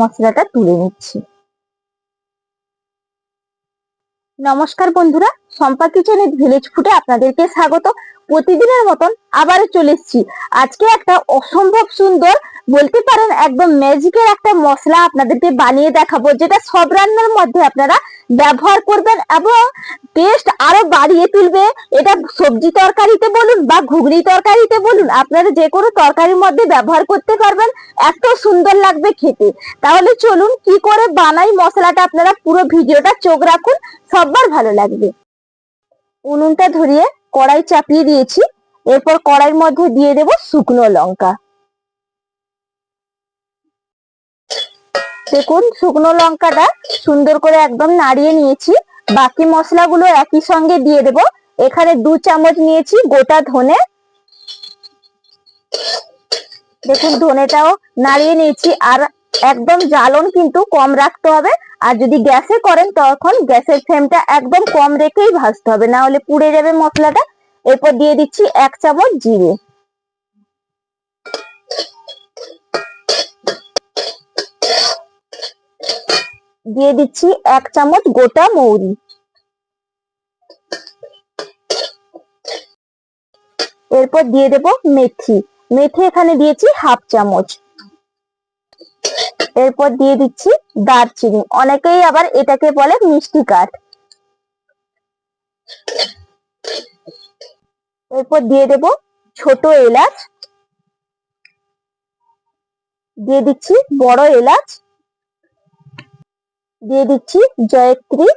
মশলাটা তুলে নিচ্ছি। নমস্কার বন্ধুরা সম্পা কিচেনের ভিলেজ ফুটে আপনাদেরকে স্বাগত। প্রতিদিনের মতন আবার চলে এসেছি। আজকে একটা অসম্ভব সুন্দর বলতে পারেন একদম ম্যাজিকের একটা মশলা আপনাদেরকে বানিয়ে দেখাবো, যেটা সব রান্নার মধ্যে আপনারা ব্যবহার করবেন এবং টেস্ট আরও বাড়িয়ে তুলবে। এটা সবজি তরকারিতে বলুন বা ঘুগনি তরকারিতে বলুন, আপনারা যে কোনো তরকারির মধ্যে ব্যবহার করতে পারবেন। এত সুন্দর লাগবে খেতে। তাহলে চলুন কি করে বানাই মশলাটা, আপনারা পুরো ভিডিওটা চোখ রাখুন সবার ভালো লাগবে। উনুনটা ধরিয়ে কড়াই চাপিয়ে দিয়েছি। এরপর কড়াইয়ের মধ্যে দিয়ে দেব শুকনো লঙ্কা। দেখুন, শুকনো লঙ্কাটা সুন্দর করে একদম নাড়িয়ে নিয়েছি। বাকি মশলাগুলো একই সঙ্গে দিয়ে দেব। এখানে দু চামচ নিয়েছি গোটা ধনে। দেখুন, ধনেটাও নাড়িয়ে নিয়েছি। আর একদম জ্বালন কিন্তু কম রাখতে হবে। আর যদি গ্যাসে করেন, তখন গ্যাসের ফ্লেমটা একদম কম রেখেই ভাজতে হবে। না হলে পুড়ে যাবে মশলাটা। এরপর দিয়ে দিচ্ছি এক চামচ জিরে। দিয়ে দিচ্ছি এক চামচ গোটা মৌরি। এরপর দিয়ে দেব মেথি। মেথি এখানে দিয়েছি হাফ চামচ। এরপর দিয়ে দিচ্ছি দারচিনি। অনেকেই আবার এটাকে বলে মিষ্টি কাঠ। এরপর দিয়ে দেব ছোট এলাচ। দিয়ে দিচ্ছি বড় এলাচ। দিয়ে দিচ্ছি জয়ত্রী,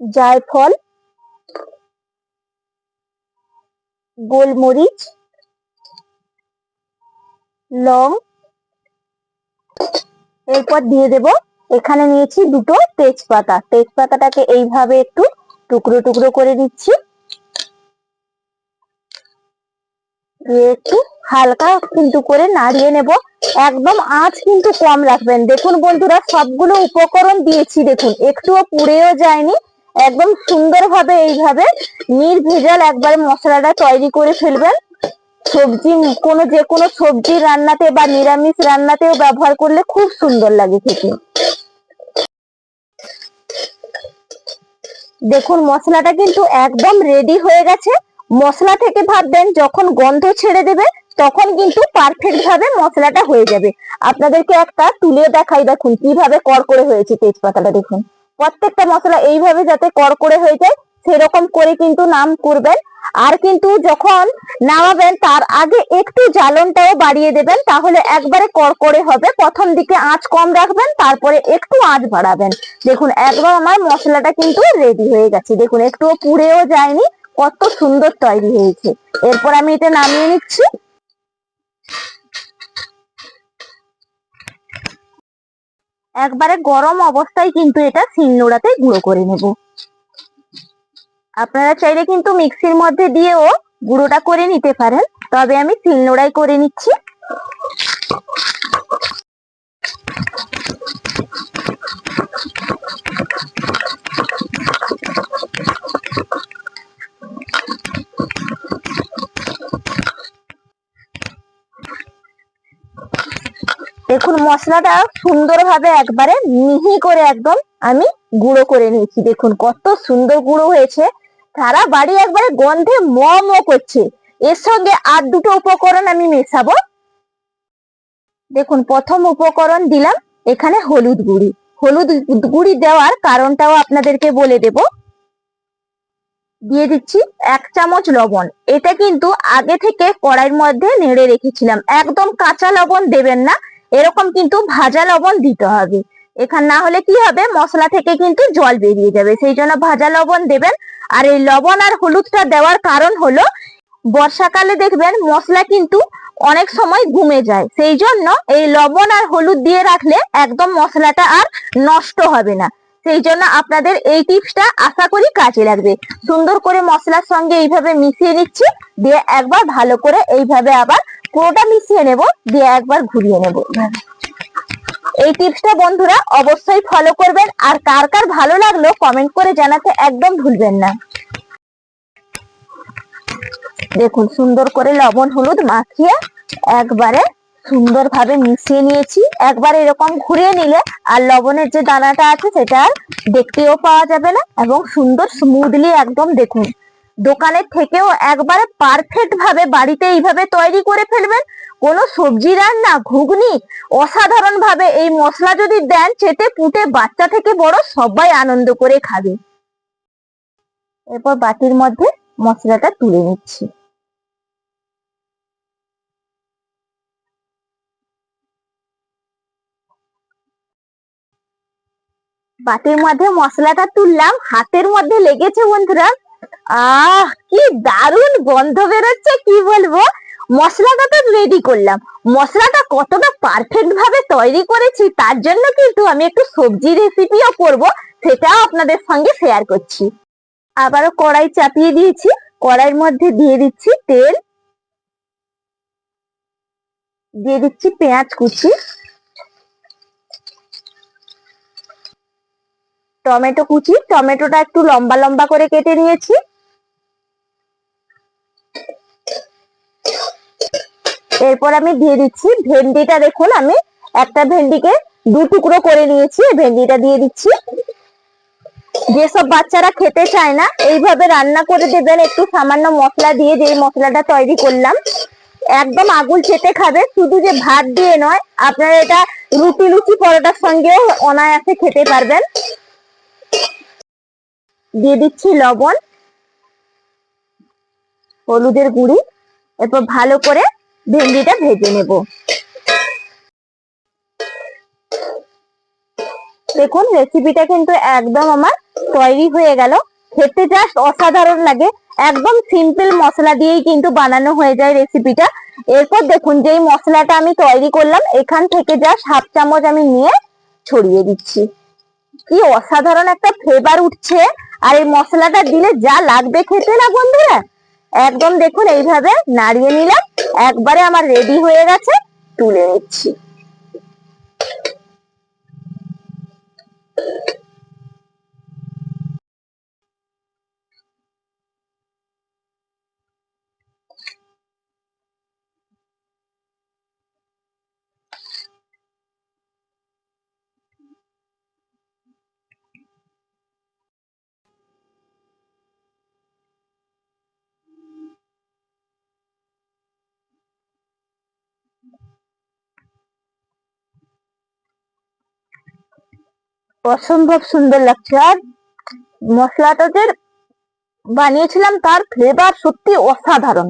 জায়ফল, গোলমরিচ, লং, এরপর দিয়ে দেব, এখানে নিয়েছি দুটো তেজপাতা। তেজপাতাটাকে এইভাবে একটু টুকরো টুকরো করে দিচ্ছি দিয়ে একটু হালকা কিন্তু করে নাড়িয়ে নেব। একদম আঁচ কিন্তু কম রাখবেন। দেখুন বন্ধুরা, সবগুলো উপকরণ দিয়েছি, দেখুন, একটুও পুড়েও যায়নি। একদম সুন্দরভাবে এইভাবে নির্ভেজাল একবারে মশলাটা তৈরি করে ফেলবেন। সবজি, কোনো যে কোনো সবজি রান্নাতে বা নিরামিষ রান্নাতেও ব্যবহার করলে খুব সুন্দর লাগে খেতে। দেখুন, মশলাটা কিন্তু একদম রেডি হয়ে গেছে। মশলা থেকে ভাববেন, যখন গন্ধ ছেড়ে দেবে তখন কিন্তু পারফেক্ট ভাবে মশলাটা হয়ে যাবে। আপনাদেরকে একটা তুলে দেখাই দেখুন, কীভাবে কর কড়কড়ে হয়েছে তেজপাতাটা দেখুন। প্রত্যেকটা মশলা এইভাবে যাতে কর কড়কড়ে হয়ে যায়, সেরকম করে কিন্তু নাম করবেন। আর কিন্তু যখন নামাবেন, তার আগে একটু জ্বালনটাও বাড়িয়ে দেবেন, তাহলে একবারে কড়কড়ে হবে। প্রথম দিকে আঁচ কম রাখবেন, তারপরে একটু আঁচ বাড়াবেন। দেখুন একবার আমার মশলাটা কিন্তু রেডি হয়ে গেছে। দেখুন, একটুও পুড়েও যায়নি, কত সুন্দর তৈরি হয়েছে। এরপর আমি এটা নামিয়ে নিচ্ছি। একবারে গরম অবস্থায় কিন্তু এটা শিলনোড়াতে গুঁড়ো করে নেব। আপনারা চাইলে কিন্তু মিক্সির মধ্যে দিয়েও গুঁড়োটা করে নিতে পারেন, তবে আমি শিলনোড়ায় করে নিচ্ছি। দেখুন, মশলাটা সুন্দরভাবে একবারে মিহি করে একদম আমি গুঁড়ো করে নিয়েছি। দেখুন, কত সুন্দর গুঁড়ো হয়েছে। সারা বাড়ি একবারে গন্ধে ম ম করছে। এর সঙ্গে আর দুটো উপকরণ আমি মেশাবো। দেখুন, প্রথম উপকরণ দিলাম এখানে হলুদ গুঁড়ি। হলুদ গুঁড়ি দেওয়ার কারণটাও আপনাদেরকে বলে দেব। দিয়ে দিচ্ছি এক চামচ লবণ। এটা কিন্তু আগে থেকে কড়াইয়ের মধ্যে নেড়ে রেখেছিলাম। একদম কাঁচা লবণ দেবেন না। এরকম কিন্তু ভাজা লবণ দিতে হবে। এখানে না হলে কি হবে? মশলা থেকে কিন্তু জল বেরিয়ে যাবে। সেই জন্য ভাজা লবণ দেবেন। আর এই লবণ আর হলুদটা দেওয়ার কারণ হলো, বর্ষাকালে দেখবেন মশলা কিন্তু অনেক সময় ঘুমে যায়। সেই জন্য এই লবণ আর হলুদ দিয়ে রাখলে একদম মশলাটা আর নষ্ট হবে না। সেই জন্য আপনাদের এই টিপসটা আশা করি কাজে লাগবে। সুন্দর করে মশলার সঙ্গে এইভাবে মিশিয়ে নিচ্ছি। দিয়ে একবার ভালো করে এইভাবে আবার পুরোটা মিশিয়ে নেব, দিয়ে একবার ঘুরিয়ে নেব। এই টিপসটা বন্ধুরা অবশ্যই ফলো করবেন, আর কার কার ভালো লাগল কমেন্ট করে জানাতে একদম ভুলবেন না। দেখুন, সুন্দর করে লবণ, হলুদ মাখিয়ে একবারে সুন্দরভাবে মিশিয়ে নিয়েছি। একবার এরকম ঘুরিয়ে নিলে আর লবণের যে দানাটা আছে সেটা দেখতেও পাওয়া যাবে না, এবং সুন্দর স্মুথলি একদম দেখুন। দোকানের থেকেও একবারে পারফেক্ট ভাবে বাড়িতে এইভাবে তৈরি করে ফেলবেন। কোনো সবজি রান্না, ঘুগনি অসাধারণ ভাবে এই মশলা যদি দেন, চেটে পুটে বাচ্চা থেকে বড় সবাই আনন্দ করে খাবে। এরপর বাটির মধ্যে মশলাটা তুলে নিচ্ছি। বাটির মধ্যে মশলাটা তুললাম। হাতের মধ্যে লেগেছে বন্ধুরা। আহ, কি দারুণ গন্ধ বেরোচ্ছে, কি বলব? মশলাটা তো রেডি করলাম। মশলাটা কতটা পারফেক্ট ভাবে তৈরি করেছি, তার জন্য কিন্তু আমি একটু সবজি রেসিপিও করব, সেটাও আপনাদের সঙ্গে শেয়ার করছি। আবারও কড়াই চাপিয়ে দিয়েছি, কড়াইয়ের মধ্যে দিয়ে দিচ্ছি তেল, দিয়ে দিচ্ছি পেঁয়াজ কুচি। টমেটো কুচি, টমেটোটা একটু লম্বা লম্বা করে কেটে নিয়েছি। এরপর আমি দিয়ে দিচ্ছি ভেন্ডিটা, দেখুন আমি একটা ভেন্ডিকে দু টুকরো করে নিয়েছি ভেন্ডিটা দিয়ে দিচ্ছি। যেসব বাচ্চারা খেতে চায় না, এইভাবে রান্না করে দেবেন, একটু সামান্য মশলা দিয়ে যে মশলাটা তৈরি করলাম। একদম আগুল চেটে খাবে, শুধু যে ভাত দিয়ে নয়, আপনারা এটা রুটি লুচি পরোটার সঙ্গেও অনায়াসে খেতে পারবেন। দিয়ে দিচ্ছি লবণ, হলুদের গুঁড়ি, এরপর ভালো করে ভেন্ডিটা ভেজে নেব। দেখুন রেসিপিটা কিন্তু একদম আমার তৈরি হয়ে গেল। খেতে জাস্ট অসাধারণ লাগে। একদম সিম্পল মশলা দিয়েই কিন্তু বানানো হয়ে যায় রেসিপিটা এরপর দেখুন, যেই মশলাটা আমি তৈরি করলাম, এখান থেকে জাস্ট হাফ চামচ আমি নিয়ে ছড়িয়ে দিচ্ছি। কি অসাধারণ একটা ফ্লেভার উঠছে। আর এই মশলাটা দিলে যা লাগবে খেতে না বন্ধুরা? একদম দেখুন, এইভাবে নাড়িয়ে নিলাম। একবারে আমার রেডি হয়ে গেছে। তুলে নিচ্ছি। অসম্ভব সুন্দর লাগছে। আর মশলাটা যে বানিয়েছিলাম তার ফ্লেভার সত্যি অসাধারণ।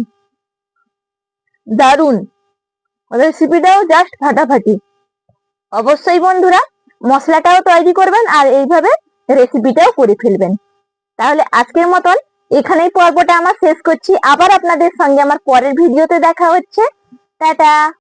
দারুণ রেসিপিটাও জাস্ট ফাটাফাটি। অবশ্যই বন্ধুরা, মশলাটাও তৈরি করবেন আর এইভাবে রেসিপিটাও করে ফেলবেন। তাহলে আজকের মতন এখানেই পর্বটা আমার শেষ করছি। আবার আপনাদের সঙ্গে আমার পরের ভিডিওতে দেখা হচ্ছে। টাটা!